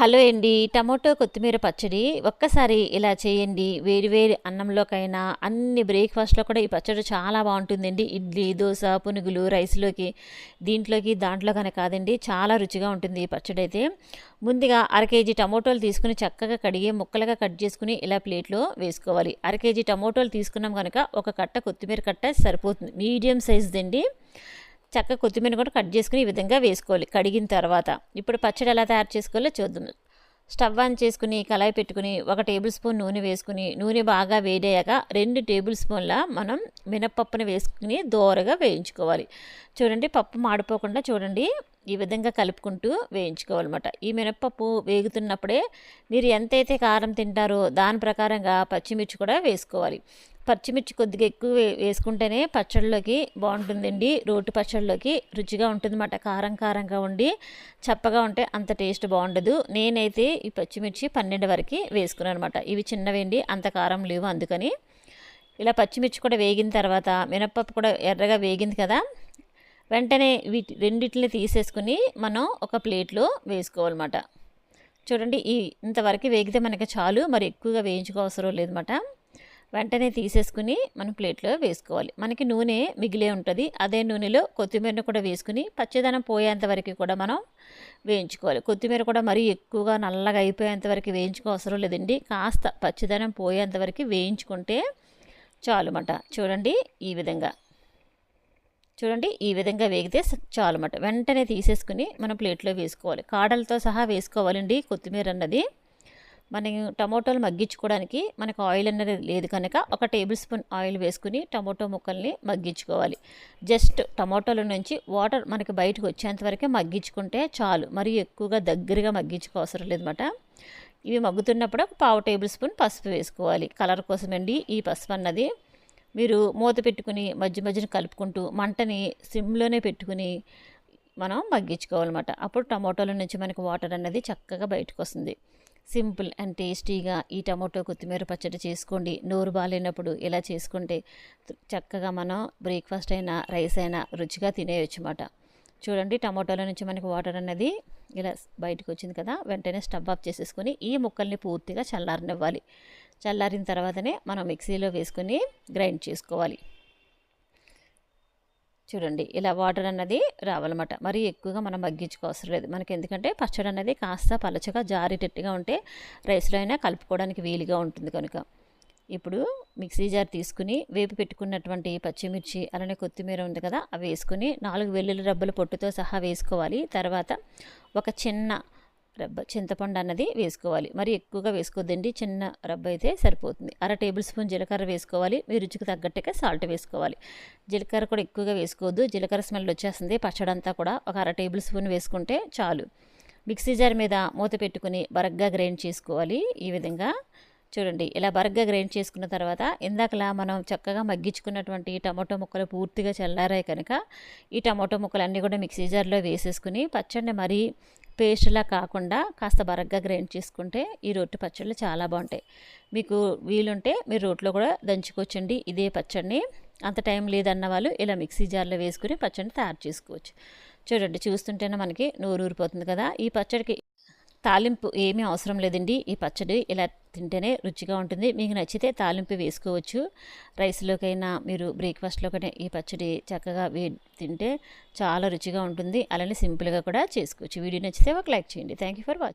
Hello అండి. Tomato కొత్తిమీర పచ్చడి ఒక్కసారి ఇలా చేయండి. వేరు వేరు అన్నంలోకైనా అన్ని బ్రేక్ఫాస్ట్లో కూడా ఈ పచ్చడి చాలా బాగుంటుందండి. ఇడ్లీ దోశ పునుగులు రైస్లోకి దీంట్లోకి దాంట్లో కానీ కాదండి. చాలా రుచిగా ఉంటుంది ఈ పచ్చడి అయితే. ముందుగా అర కేజీ టమోటోలు తీసుకుని చక్కగా కడిగి ముక్కలుగా కట్ చేసుకుని ఇలా ప్లేట్లో వేసుకోవాలి. అర కేజీ టమోటోలు తీసుకున్నాం కనుక ఒక కట్ట కొత్తిమీర కట్ట సరిపోతుంది. మీడియం సైజ్దండి. చక్కగా కొత్తిమీర కూడా కట్ చేసుకుని ఈ విధంగా వేసుకోవాలి కడిగిన తర్వాత. ఇప్పుడు పచ్చడి ఎలా తయారు చేసుకోవాలో చూద్దాం. స్టవ్ ఆన్ చేసుకుని కళాయి పెట్టుకుని ఒక టేబుల్ స్పూన్ నూనె వేసుకుని నూనె బాగా వేడయ్యాక రెండు టేబుల్ స్పూన్ల మనం మినప్పప్పును వేసుకుని దోరగా వేయించుకోవాలి. చూడండి పప్పు మాడిపోకుండా చూడండి ఈ విధంగా కలుపుకుంటూ వేయించుకోవాలన్నమాట. ఈ మినప్పప్పు వేగుతున్నప్పుడే మీరు ఎంతైతే కారం తింటారో దాని ప్రకారంగా పచ్చిమిర్చి కూడా వేసుకోవాలి. పచ్చిమిర్చి కొద్దిగా ఎక్కువ వేసుకుంటేనే పచ్చళ్ళలోకి బాగుంటుందండి. రోటి పచ్చళ్ళలోకి రుచిగా ఉంటుందన్నమాట. కారం కారంగా ఉండి చప్పగా ఉంటే అంత టేస్ట్ బాగుండదు. నేనైతే ఈ పచ్చిమిర్చి పన్నెండు వరకు వేసుకున్నాను అనమాట ఇవి చిన్నవేండి అంత కారం లేవు అందుకని. ఇలా పచ్చిమిర్చి కూడా వేగిన తర్వాత మినప్పప్పు కూడా ఎర్రగా వేగింది కదా వెంటనే వీటి రెండిటిని తీసేసుకుని మనం ఒక ప్లేట్లో వేసుకోవాలన్నమాట. చూడండి ఈ ఇంతవరకు వేగితే మనకి చాలు మరి ఎక్కువగా వేయించుకోవసరం లేదన్నమాట. వెంటనే తీసేసుకుని మనం ప్లేట్లో వేసుకోవాలి. మనకి నూనె మిగిలే ఉంటుంది. అదే నూనెలో కొత్తిమీరను కూడా వేసుకుని పచ్చదనం పోయేంత వరకు కూడా మనం వేయించుకోవాలి. కొత్తిమీర కూడా మరీ ఎక్కువగా నల్లగా అయిపోయేంత వరకు వేయించుకోవసరం లేదండి. కాస్త పచ్చదనం పోయేంత వరకు వేయించుకుంటే చాలుమట. చూడండి ఈ విధంగా. చూడండి ఈ విధంగా వేగితే చాలుమట. వెంటనే తీసేసుకుని మనం ప్లేట్లో వేసుకోవాలి. కాడలతో సహా వేసుకోవాలండి కొత్తిమీర అన్నది. మనం టమోటాలు మగ్గించుకోవడానికి మనకు ఆయిల్ అనేది లేదు కనుక ఒక టేబుల్ స్పూన్ ఆయిల్ వేసుకుని టమోటో ముక్కల్ని మగ్గించుకోవాలి. జస్ట్ టమోటాల నుంచి వాటర్ మనకి బయటకు వచ్చేంత వరకే మగ్గించుకుంటే చాలు. మరి ఎక్కువగా దగ్గరగా మగ్గించుకోవసరం లేదన్నమాట. ఇవి మగ్గుతున్నప్పుడు ఒక పావు టేబుల్ స్పూన్ పసుపు వేసుకోవాలి. కలర్ కోసమండి ఈ పసుపు అన్నది. మీరు మూత పెట్టుకుని మధ్య మధ్యన కలుపుకుంటూ మంటని సిమ్లోనే పెట్టుకుని మనం మగ్గించుకోవాలన్నమాట. అప్పుడు టమాటోల నుంచి మనకి వాటర్ అనేది చక్కగా బయటకు వస్తుంది. సింపుల్ అండ్ టేస్టీగా ఈ టమోటో కొత్తిమీర పచ్చడి చేసుకోండి. నోరు బాగాలేనప్పుడు ఇలా చేసుకుంటే చక్కగా మనం బ్రేక్ఫాస్ట్ అయినా రైస్ అయినా రుచిగా తినేయచ్చు అన్నమాట చూడండి టమోటాల నుంచి మనకి వాటర్ అనేది ఇలా బయటకు వచ్చింది కదా వెంటనే స్టవ్ ఆఫ్ చేసేసుకొని ఈ ముక్కల్ని పూర్తిగా చల్లారనివ్వాలి. చల్లారిన తర్వాతనే మనం మిక్సీలో వేసుకొని గ్రైండ్ చేసుకోవాలి. చూడండి ఇలా వాటర్ అన్నది రావాలన్నమాట. మరీ ఎక్కువగా మనం మగ్గించుకోవసరం లేదు. మనకి ఎందుకంటే పచ్చడి అనేది కాస్త పలచగా జారేటట్టుగా ఉంటే రైస్లో అయినా కలుపుకోవడానికి వీలుగా ఉంటుంది కనుక. ఇప్పుడు మిక్సీ జార్ తీసుకుని వేపి పెట్టుకున్నటువంటి పచ్చిమిర్చి అలానే కొత్తిమీర ఉంది కదా అవి వేసుకుని నాలుగు వెల్లుల్లి రబ్బల పొట్టుతో సహా వేసుకోవాలి. తర్వాత ఒక చిన్న రబ్బ చింతపండు అన్నది వేసుకోవాలి. మరి ఎక్కువగా వేసుకోవద్దండి చిన్న రబ్బ అయితే సరిపోతుంది. అర టేబుల్ స్పూన్ జీలకర్ర వేసుకోవాలి. మీ రుచికి తగ్గట్టుగా సాల్ట్ వేసుకోవాలి. జీలకర్ర కూడా ఎక్కువగా వేసుకోవద్దు. జీలకర్ర స్మెల్ వచ్చేస్తుంది. పచ్చడంతా కూడా ఒక అర టేబుల్ స్పూన్ వేసుకుంటే చాలు. మిక్సీ జార్ మీద మూత పెట్టుకుని బరగ్గా గ్రైండ్ చేసుకోవాలి ఈ విధంగా. చూడండి ఇలా బరగ్గా గ్రైండ్ చేసుకున్న తర్వాత ఇందాకలా మనం చక్కగా మగ్గించుకున్నటువంటి టమాటో ముక్కలు పూర్తిగా చల్లారాయి కనుక ఈ టమాటో ముక్కలు అన్నీ కూడా మిక్సీ జార్లో వేసేసుకుని పచ్చడిని మరీ పేస్ట్లా కాకుండా కాస్త బరగ్గా గ్రైండ్ చేసుకుంటే ఈ రొట్టె పచ్చళ్ళు చాలా బాగుంటాయి. మీకు వీలుంటే మీరు రోట్లో కూడా దంచుకోవచ్చండి. ఇదే పచ్చడిని అంత టైం లేదన్న వాళ్ళు ఇలా మిక్సీ జార్లో వేసుకుని పచ్చడిని తయారు చేసుకోవచ్చు. చూడండి చూస్తుంటేనే మనకి నోరు ఊరిపోతుంది కదా. ఈ పచ్చడికి తాలింపు ఏమీ అవసరం లేదండి. ఈ పచ్చడి ఇలా తింటేనే రుచిగా ఉంటుంది. మీకు నచ్చితే తాలింపు వేసుకోవచ్చు. రైస్లోకైనా మీరు బ్రేక్ఫాస్ట్లోకైనా ఈ పచ్చడి చక్కగా వే తింటే చాలా రుచిగా ఉంటుంది. అలానే సింపుల్గా కూడా చేసుకోవచ్చు. వీడియో నచ్చితే ఒక లైక్ చేయండి. Thank you for watching